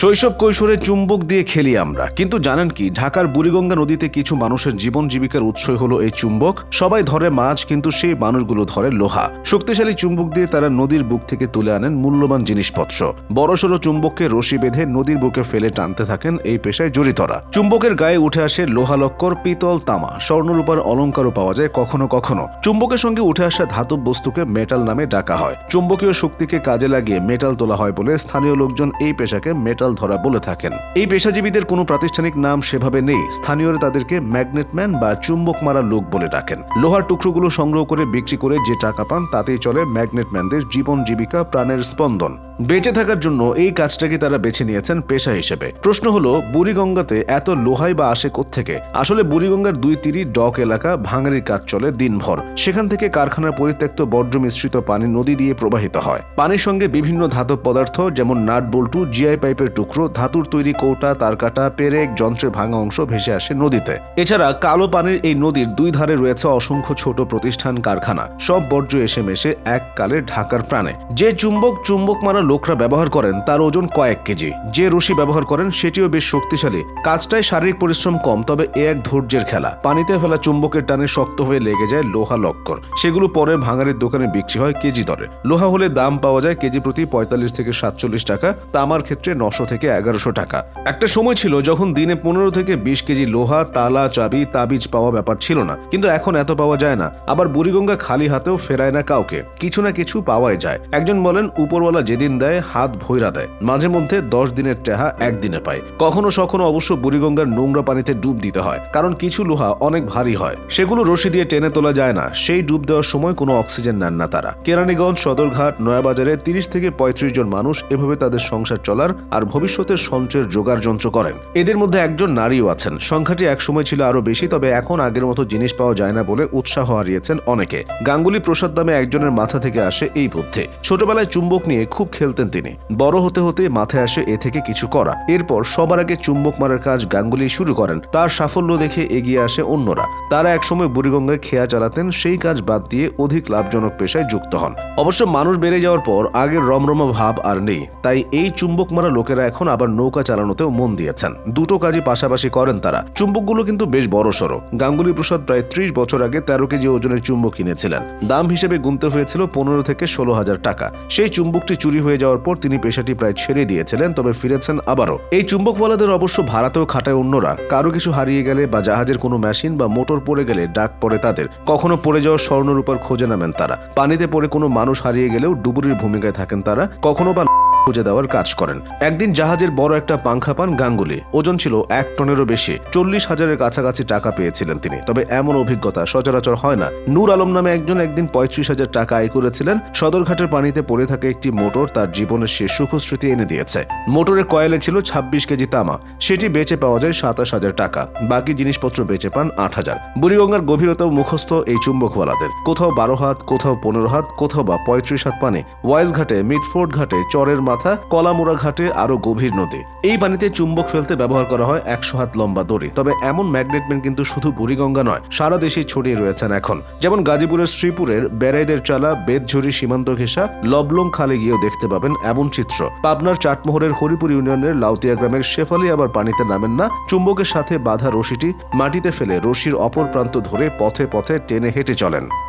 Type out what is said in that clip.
শৈশব কৈশোরে চুম্বক দিয়ে খেলি আমরা। কিন্তু জানেন কি, ঢাকার বুড়িগঙ্গা নদীতে কিছু মানুষের জীবন জীবিকার উৎসই হলো এই চুম্বক। সবাই ধরে মাছ, কিন্তু সেই মানুষগুলো ধরে লোহা। শক্তিশালী চুম্বক দিয়ে তারা নদীর বুক থেকে তুলে আনেন মূল্যবান জিনিসপত্র। বড়সড় চুম্বককে রশি বেঁধে নদীর বুকে ফেলে টানতে থাকেন এই পেশায় জড়িতরা। চুম্বকের গায়ে উঠে আসে লোহালক্কর পিতল তামা। স্বর্ণরূপার অলঙ্কারও পাওয়া যায় কখনো কখনো। চুম্বকের সঙ্গে উঠে আসা ধাতব বস্তুকে মেটাল নামে ডাকা হয়। চুম্বকীয় শক্তিকে কাজে লাগিয়ে মেটাল তোলা হয় বলে স্থানীয় লোকজন এই পেশাকে মেটাল ধরা বলে থাকেন। এই পেশাজীবীদের কোনো প্রাতিষ্ঠানিক নাম সেভাবে নেই। স্থানীয়রা তাদেরকে ম্যাগনেটম্যান বা চুম্বক মারা লোক বলে ডাকেন। লোহার টুকরোগুলো সংগ্রহ করে বিক্রি করে যে টাকা পান, তাতেই চলে ম্যাগনেটম্যানদের জীবন জীবিকা, প্রাণের স্পন্দন। বেঁচে থাকার জন্য এই কাজটাকে তারা বেছে নিয়েছেন পেশা হিসেবে। প্রশ্ন হলো, বুড়িগঙ্গাতে এত লোহাই বা আসে থেকে আসলে বুড়িগঙ্গার দুই তীরই ডক এলাকা ভাঙারির কাজ চলে দিনভর। সেখান থেকে কারখানার পরিত্যক্ত বর্জ্য মিশ্রিত পানি নদী দিয়ে প্রবাহিত হয়। পানির সঙ্গে বিভিন্ন ধাতব পদার্থ, যেমন নাট বল্টু, জিআই পাইপের টুকরো, ধাতুর তৈরি কৌটা তারকাটা পেরেক, যন্ত্রের ভাঙা অংশ ভেসে আসে নদীতে। এছাড়া কালো পানির এই নদীর দুই ধারে রয়েছে অসংখ্য ছোট প্রতিষ্ঠান কারখানা। সব বর্জ্য এসে মেশে এককালে ঢাকার প্রাণে। যে চুম্বক চুম্বক মারা লোকরা ব্যবহার করেন তার ওজন কয়েক কেজি। যে রশি ব্যবহার করেন সেটিও বেশ শক্তিশালী। কাজটায় শারীরিক পরিশ্রম কম, তবে এ এক ধৈর্যের খেলা। পানিতে ফেলা চুম্বকের টানে শক্ত হয়ে লেগে যায় লোহা লক্কর। সেগুলো পরে ভাঙারির দোকানে বিক্রি হয় কেজি দরে। লোহা হলে দাম পাওয়া যায় কেজি প্রতি পঁয়তাল্লিশ থেকে সাতচল্লিশ টাকা, তামার ক্ষেত্রে নশো থেকে এগারোশো টাকা। একটা সময় ছিল যখন দিনে পনেরো থেকে বিশ কেজি লোহা, তালা, চাবি, তাবিজ পাওয়া ব্যাপার ছিল না। কিন্তু এখন এত পাওয়া যায় না। আবার বুড়িগঙ্গা খালি হাতেও ফেরায় না কাউকে। কিছু না কিছু পাওয়াই যায়। একজন বলেন, উপরওয়ালা যেদিন দেয়, হাত ভৈরা দেয়। মাঝে মধ্যে দশ দিনের টেহা একদিনে পায়। কখনো সখনো অবশ্য বুড়িগঙ্গার নোংরা পানিতে ডুব দিতে হয়, কারণ কিছু লোহা অনেক ভারী হয়। সেগুলো রশি দিয়ে টেনে তোলা যায় না, সেই ডুব দেওয়ার সময় কোনো অক্সিজেন নেন না তারা। কেরানীগঞ্জ সদরঘাট নয়াবাজারে তিরিশ থেকে পঁয়ত্রিশ জন মানুষ এভাবে তাদের সংসার চলার আর ভবিষ্যতের সঞ্চয়ের জোগাড় যন্ত্র করেন। এদের মধ্যে একজন নারীও আছেন। সংখ্যাটি একসময় ছিল আরও বেশি, তবে এখন আগের মতো জিনিস পাওয়া যায় না বলে উৎসাহ হারিয়েছেন অনেকে। গাঙ্গুলি প্রসাদ নামে একজনের মাথা থেকে আসে এই বুদ্ধি। ছোটবেলায় চুম্বক নিয়ে খুব খেলতেন তিনি। বড় হতে হতে মাথায় আসে এ থেকে কিছু করা। এরপর সবার আগে চুম্বক মারার কাজ গাঙ্গুলি শুরু করেন। তার সাফল্য দেখে এগিয়ে আসে অন্যরা। তারা একসময় বুড়িগঙ্গায় খেয়া চালাতেন, সেই কাজ বাদ দিয়ে অধিক লাভজনক পেশায় যুক্ত হন। অবশ্য মানুষ বেড়ে যাওয়ার পর আগের রমরমা ভাব আর নেই। তাই এই চুম্বক মারা লোকেরা এখন আবার নৌকা চালানোতেও মন দিয়েছেন। দুটো কাজই পাশাপাশি করেন তারা। চুম্বকগুলো কিন্তু বেশ বড় সড়ো। গাঙ্গুলি প্রসাদ প্রায় ত্রিশ বছর আগে তেরো কেজি ওজনের চুম্বক কিনেছিলেন। দাম হিসেবে গুনতে হয়েছিল পনেরো থেকে ষোলো হাজার টাকা। সেই চুম্বকটি চুরি হয়ে যাওয়ার পর তিনি পেশাটি প্রায় ছেড়ে দিয়েছিলেন, তবে ফিরেছেন আবারও। এই চুম্বকওয়ালাদের অবশ্য ভাড়াতেও খাটায় অন্যরা। কারও কিছু হারিয়ে গেলে বা জাহাজের কোনো মেশিন বা মোটর পড়ে গেলে ডাক পড়ে তাদের। কখনো পড়ে যাওয়া স্বর্ণরূপার খোঁজে নামেন তারা। পানিতে পড়ে কোনো মানুষ হারিয়ে গেলেও ডুবুরির ভূমিকায় থাকেন তারা। কখনো বা খুঁজে দেওয়ার কাজ করেন। একদিন জাহাজের বড় একটা পাংখা পান গাঙ্গুলি। ওজন ছিল এক টনেরও বেশি। চল্লিশ হাজারের কাছাকাছি টাকা পেয়েছিলেন তিনি। তবে এমন অভিজ্ঞতা সচরাচর হয় না। নূর আলম নামে একজন একদিন পঁয়ত্রিশ হাজার টাকা আয় করেছিলেন। সদরঘাটের পানিতে পড়ে থাকা একটি মোটর তার জীবনের শেষ সুখস্মৃতি এনে দিয়েছে। মোটরের কয়েলে ছিল ছাব্বিশ কেজি তামা। সেটি বেচে পাওয়া যায় সাতাশ হাজার টাকা। বাকি জিনিসপত্র বেচে পান আট হাজার। বুড়িগঙ্গার গভীরতা মুখস্থ এই চুম্বকওয়ালাদের। কোথাও বারো হাত, কোথাও পনেরো হাত, কোথাও বা পঁয়ত্রিশ হাত পানি। ওয়াইজ ঘাটে মিডফোর্ড ঘাটে চরের মাথা কলামুড়া ঘাটে আরও গভীর নদী। এই পানিতে চুম্বক ফেলতে ব্যবহার করা হয় একশো হাত লম্বা দড়ি। তবে এমন ম্যাগনেটম্যান কিন্তু শুধু বুড়িগঙ্গা নয়, সারা দেশেই ছড়িয়ে রয়েছেন এখন। যেমন গাজীপুরের শ্রীপুরের বেড়াইদের চালা বেদঝুরি সীমান্ত ঘেঁষা, লবলং খালে গিয়েও দেখতে পাবেন এমন চিত্র। পাবনার চাটমোহরের হরিপুর ইউনিয়নের লাউতিয়া গ্রামের শেফালি আবার পানিতে নামেন না। চুম্বকের সাথে বাঁধা রশিটি মাটিতে ফেলে রশির অপর প্রান্ত ধরে পথে পথে টেনে হেঁটে চলেন।